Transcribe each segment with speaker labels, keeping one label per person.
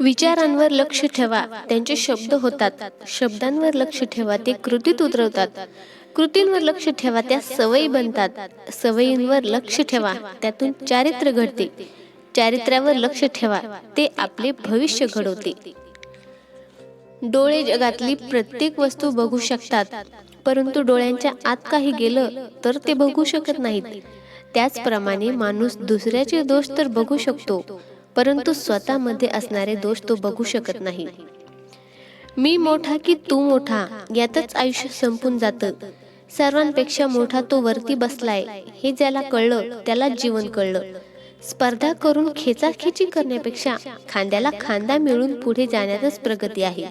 Speaker 1: विचारांवर लक्ष ठेवा. त्यांचे शब्द होतात. शब्दांवर लक्ष ठेवा. ते कृतीत उतरवतात. कृतींवर लक्ष ठेवा. त्या सवयी बनतात. सवयींवर लक्ष ठेवा. त्यातून चारित्र्य घडते. चारित्र्यावर लक्ष ठेवा. ते आपले भविष्य घडवते. डोळे जगातली प्रत्येक वस्तू बघू शकतात. परंतु डोळ्यांच्या आत काही गेलं तर ते बघू शकत नाहीत. त्याचप्रमाणे माणूस दुसऱ्याचे दोष तर बघू शकतो. परंतु स्वतःमध्ये असणारे दोष तो बघू शकत नाही. मी मोठा की तू मोठा यातच आयुष्य संपून जातं. सर्वांपेक्षा मोठा तो वरती बसलाय हे ज्याला कळलं त्याला जीवन कळलं. स्पर्धा करून खेचाखेची करण्यापेक्षा खांद्याला खांदा मिळून पुढे जाण्यातच प्रगती आहे.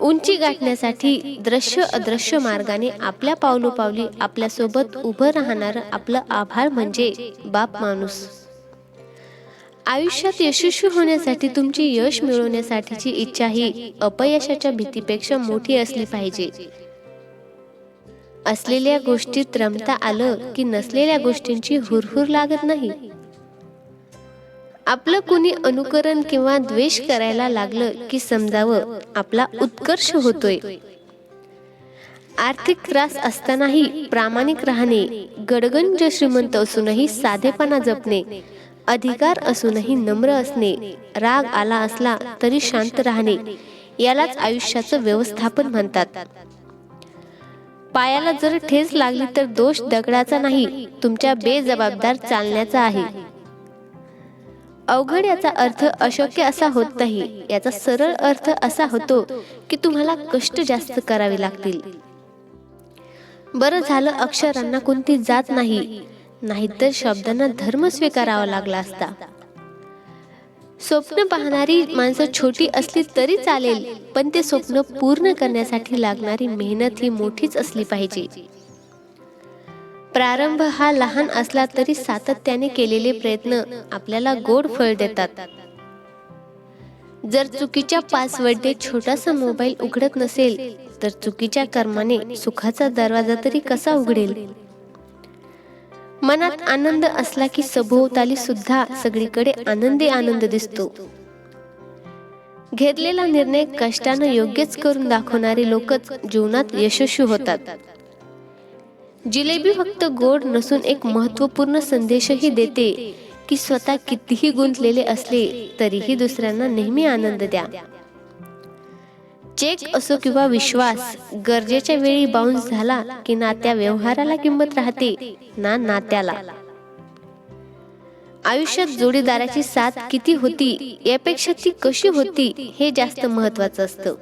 Speaker 1: उंची गाठण्यासाठी दृश्य अदृश्य मार्गाने आपल्या पावलोपावली आपल्यासोबत उभं राहणारं आपलं आभार म्हणजे बाप माणूस. आयुष्यात यशस्वी होण्यासाठी तुमची यश मिळवण्यासाठीची इच्छा ही अपयशाच्या भीतीपेक्षा मोठी असली पाहिजे. असलेल्या गोष्टीत रमता आलं की नसलेल्या गोष्टींची हुरहुर लागत नाही. आपलं कुणी अनुकरण किंवा द्वेष करायला लागलं की समजावं आपला उत्कर्ष होतोय. आर्थिक त्रास असतानाही प्रामाणिक राहणे गडगंज श्रीमंत असूनही साधेपणा जपणे अधिकार असूनही नम्र असणे राग आला असला तरी शांत राहणे यालाच आयुष्याचं व्यवस्थापन म्हणतात. पायाला जर ठेच लागली तर दोष दगडाचा नाही तुमच्या बेजबाबदार चालण्याचा आहे. अवघड याचा अर्थ अशक्य असा होत नाही याचा सरळ अर्थ असा होतो की तुम्हाला कष्ट जास्त करावे लागतील. बरं झालं अक्षरांना कोणती जात नाही नाहीतर शब्दांना धर्म स्वीकारावा लागला असता. स्वप्न पाहणारी माणसं छोटी असली तरी चालेल पण ते स्वप्न पूर्ण करण्यासाठी लागणारी मेहनत ही मोठीच असली पाहिजे. प्रारंभ हा लहान असला तरी सातत्याने केलेले प्रयत्न आपल्याला गोड फळ देतात. जर चुकीच्या पासवर्डने छोटासा मोबाईल उघडत नसेल तर चुकीच्या कर्माने सुखाचा दरवाजा तरी कसा उघडेल? मनात आनंद असला की सभोवताली सुद्धा सगळीकडे आनंदी आनंद दिसतो. घेतलेला निर्णय कष्टानं योग्यच करून दाखवणारे लोकच जीवनात यशस्वी होतात. जिलेबी फक्त गोड नसून एक महत्त्वपूर्ण संदेशही देते की स्वतः कितीही गुंतलेले असले तरीही दुसऱ्यांना नेहमी आनंद द्या. चेक असो किंवा विश्वास गरजेच्या वेळी बाउन्स झाला की ना त्या व्यवहाराला किंमत राहते ना नात्याला. आयुष्यात जोडीदाराची साथ किती होती यापेक्षा ती कशी होती हे जास्त महत्वाचं असतं.